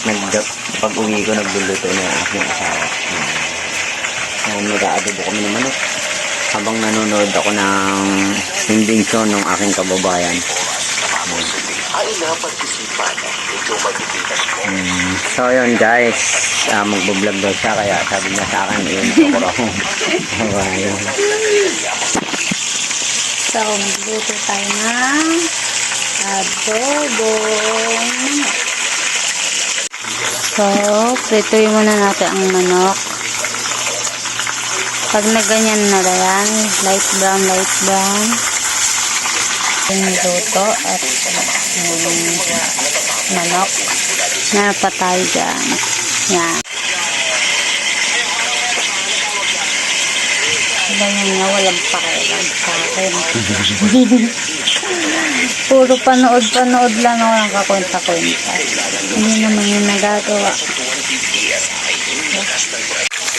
hindi ko nagluluto na yung aking asawa. So, nag-aadobo kami ng manok. Habang nanonood ako ng invention ng aking kababayan. ay napag-isipan ito magpipitas mo. Mm, so yun guys, uh, magbablog daw siya kaya sabi niya sa akin, yun, ako ako. So, magluto tayo ng adobo. So, prituin muna natin ang manok. Pag na ganyan na na yan, light brown, light brown. Luto at yung manok. Meron pa tayo dyan. Yan. Ganyan nga, walang pakialam sa akin. Puro panood-panood lang ako ng kakwenta-kwenta. Hindi naman yung nagagawa.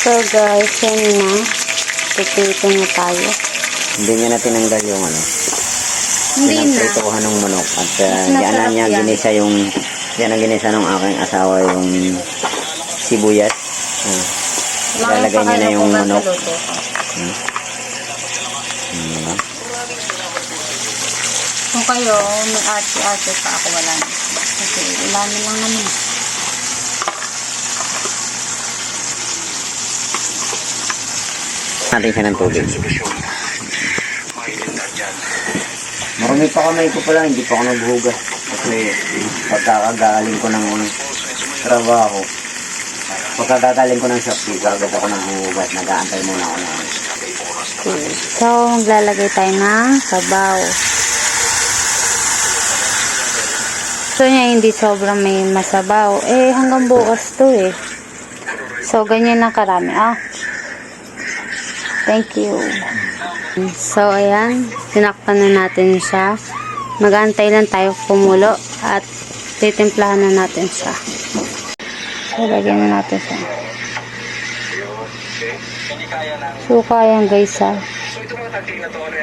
So guys, yan na. Pipito na tayo. Hindi niya na tinanggal yung ano, Hindi na. pinagprituhan ng manok. At uh, yan masarap niya ginisa yung, yan ang ginisa ng aking asawa yung sibuyas. Uh, Walang Ilalagay niya na yung manok. luto ka. Diba? Kung kayo, may ate-ate pa ako wala na. Kasi wala na lang naman. Natin siya ng tubig. Marami pa kamay ko pala, hindi pa ako naghugas. Kasi pagkakagaling ko ng trabaho, pagkakagaling ko ng Shopee, kagad ako nang hugas. Nag-aantay muna ako ng So, maglalagay tayo ng sabaw. So, niya hindi sobrang may masabaw. Eh, hanggang bukas to eh. So, ganyan lang karami. Ah. Thank you. So, ayan. Sinakpan na natin siya. Mag-aantay lang tayo kumulo at titimplahan na natin siya. So, lagyan na natin siya. Suka yan guys ha.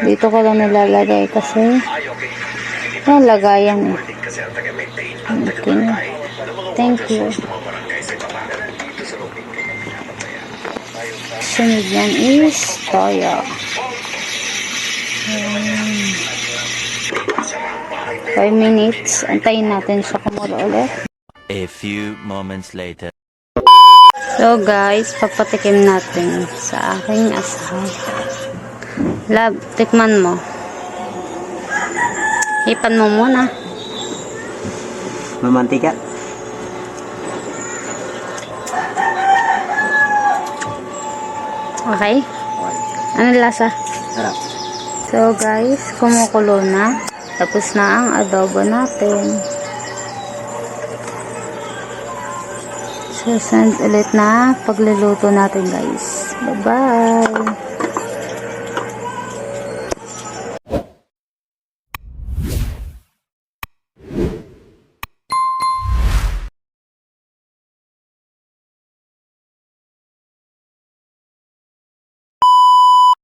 Dito ko lang nilalagay kasi yan lagayan eh. Okay na. Thank you. Sunod yan is toyo. Ayan. Five minutes. Antayin natin siya kumulo ulit. A few moments later. So guys, papatikim natin sa aking asawa. Love, tikman mo. Hipan mo muna. Mamantika. Okay? Ano lasa? Sarap. So guys, kumukulo na. Tapos na ang adobo natin. So, send ulit na pagluluto natin guys. Bye-bye!